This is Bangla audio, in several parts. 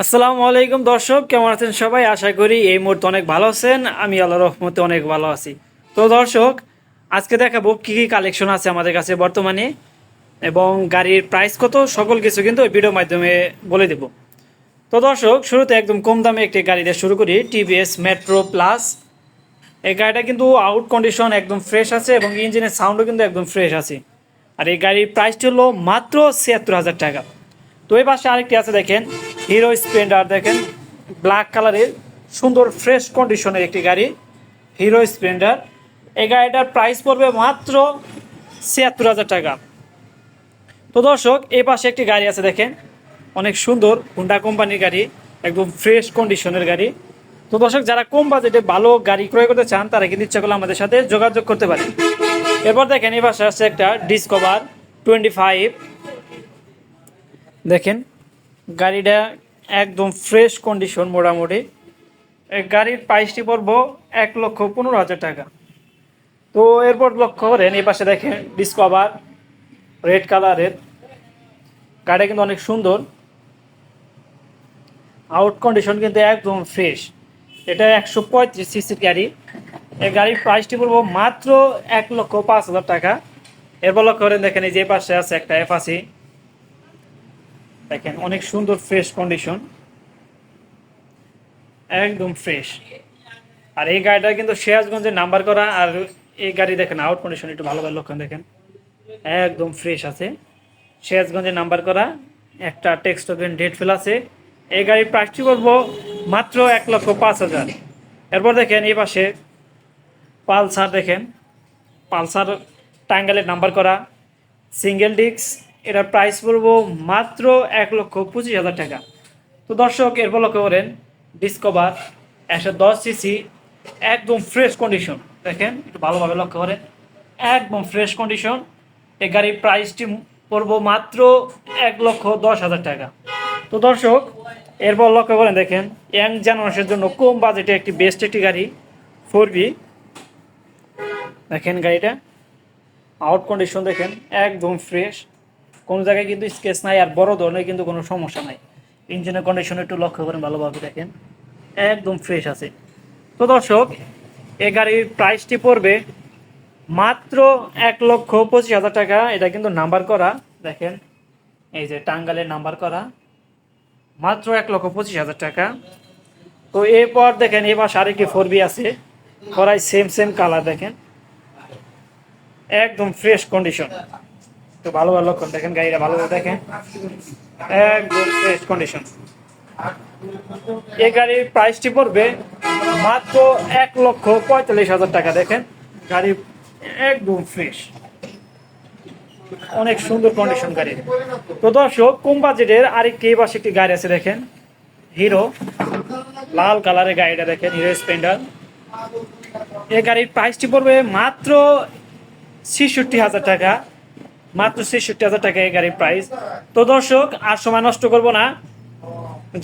আসসালামু আলাইকুম দর্শক, কেমন আছেন সবাই? আশা করি এই মুহূর্তে অনেক ভালো আছেন। আমি আল্লাহ রহমতে অনেক ভালো আছি। তো দর্শক, আজকে দেখাবো কী কী কালেকশন আছে আমাদের কাছে বর্তমানে এবং গাড়ির প্রাইস কত, সকল কিছু কিন্তু ওই মাধ্যমে বলে দেব। তো দর্শক, শুরুতে একদম কম দামে একটি গাড়ি দিয়ে শুরু করি টিভিএস মেট্রো প্লাস এই গাড়িটা কিন্তু আউট কন্ডিশন একদম ফ্রেশ আছে এবং ইঞ্জিনের সাউন্ডও কিন্তু একদম ফ্রেশ আছে। আর এই গাড়ির প্রাইসটি হলো মাত্র ছিয়াত্তর হাজার টাকা। তো এই পাশে আরেকটি আছে দেখেন হিরো স্প্লেন্ডার দেখেন ব্ল্যাক কালারের সুন্দর ফ্রেশ কন্ডিশনের একটি গাড়ি, হিরো স্প্লেন্ডার। এই গাড়িটার প্রাইস পড়বে মাত্র ছিয়াত্তর হাজার টাকা। তো দর্শক এই পাশে একটি গাড়ি আছে দেখেন, অনেক সুন্দর হুন্ডা কোম্পানির গাড়ি, একদম ফ্রেশ কন্ডিশনের গাড়ি। তো দর্শক, যারা কম বাজেটে ভালো গাড়ি ক্রয় করতে চান, তারা কিন্তু ইচ্ছা করলে আমাদের সাথে যোগাযোগ করতে পারেন। এরপর দেখেন, এ পাশে আছে একটা ডিসকভার টোয়েন্টি ফাইভ দেখেন গাড়িটা একদম ফ্রেশ কন্ডিশন মোটামুটি। গাড়ির প্রাইসটি পড়ব এক লক্ষ পনেরো হাজার টাকা। তো এরপর লক্ষ্য করেন, এই পাশে দেখেন ডিসকভার রেড কালারের গাড়িটা কিন্তু অনেক সুন্দর। আউট কন্ডিশন কিন্তু একদম ফ্রেশ এটা একশো পঁয়ত্রিশ সিসির গাড়ি। এই গাড়ির প্রাইসটি পড়ব মাত্র এক লক্ষ পাঁচ হাজার টাকা। এরপর লক্ষ্য করেন, দেখেন এই যে পাশে আছে একটা এফ দেখেন, অনেক সুন্দর ফ্রেশ কন্ডিশন একদম ফ্রেশ আর এই গাড়িটা কিন্তু সিরাজগঞ্জে নাম্বার করা, আর এই গাড়ি দেখেন আউট কন্ডিশন একটু ভালোভাবে লক্ষণ দেখেন। একদম ফ্রেশ আছে। সিরাজগঞ্জে নাম্বার করা, একটা টেক্সট ওভেন ডেট ফেল আছে। এই গাড়ির প্রাইসটি করব মাত্র এক লক্ষ পাঁচ হাজার। এরপর দেখেন, এই পাশে পালসার দেখেন। পালসার টাঙ্গালের নাম্বার করা সিঙ্গেল ডিস্ক এটার প্রাইস পড়ব মাত্র এক লক্ষ পঁচিশ হাজার টাকা। তো দর্শক, এরপর লক্ষ্য করেন ডিসকভার একশো দশ সিসি একদম ফ্রেশ কন্ডিশন দেখেন, একটু ভালোভাবে লক্ষ্য করেন। একদম ফ্রেশ কন্ডিশন এই গাড়ির প্রাইসটি পড়ব মাত্র এক লক্ষ দশ হাজার টাকা। তো দর্শক, এরপর লক্ষ্য করেন, দেখেন ইয়াং জেনারেশনের জন্য কম বাজেটে একটি বেস্ট একটি গাড়ি ফোর বি দেখেন গাড়িটা। আউট কন্ডিশন দেখেন, একদম ফ্রেশ কোনো জায়গায় কিন্তু স্কেচ নাই আর বড় ধরনের কিন্তু কোনো সমস্যা নাই। ইঞ্জিনের কন্ডিশন একটু লক্ষ্য করেন, ভালোভাবে দেখেন। একদম ফ্রেশ আছে। তো দর্শক, এ গাড়ির প্রাইসটি পড়বে মাত্র এক লক্ষ পঁচিশ হাজার টাকা। এটা কিন্তু নাম্বার করা। দেখেন, এই যে টাঙ্গালের নাম্বার করা। মাত্র এক লক্ষ পঁচিশ হাজার টাকা। তো এরপর দেখেন এবার আরেকটি ফোর বি আছে। করাই সেম সেম কালার দেখেন। একদম ফ্রেশ কন্ডিশন তো ভালো ভালো লক্ষণ দেখেন, গাড়িটা ভালোভাবে দেখেন। একদম ফ্রেশ কন্ডিশন এই গাড়ির প্রাইসটি পড়বে মাত্র এক লক্ষ পঁয়তাল্লিশ হাজার টাকা, দেখেন। গাড়ি একদম ফ্রেশ অনেক সুন্দর কন্ডিশন গাড়ির তো দর্শক, কম বাজেটের আরেকটি, এই পাশে একটি গাড়ি আছে, দেখেন। হিরো লাল কালারের গাড়িটা, দেখেন হিরো স্প্লেন্ডার এই গাড়ির প্রাইসটি পড়বে মাত্র ছেষট্টি হাজার টাকা। মাত্র ছেষট্টি হাজার টাকা এই গাড়ির প্রাইস তো দর্শক, আর সময় নষ্ট করব না।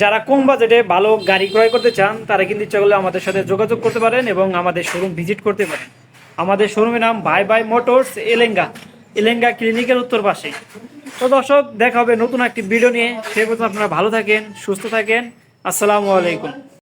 যারা কম বাজেটে ভালো গাড়ি ক্রয় করতে চান, তারা কিন্তু ইচ্ছা করলে আমাদের সাথে যোগাযোগ করতে পারেন এবং আমাদের শোরুম ভিজিট করতে পারেন। আমাদের শোরুমের নাম bye bye motors Elenga. Elenga ক্লিনিকের উত্তর পাশে। তো দর্শক, দেখা হবে নতুন একটি ভিডিও নিয়ে। সে পর্যন্ত আপনারা ভালো থাকেন, সুস্থ থাকেন। আসসালামু আলাইকুম।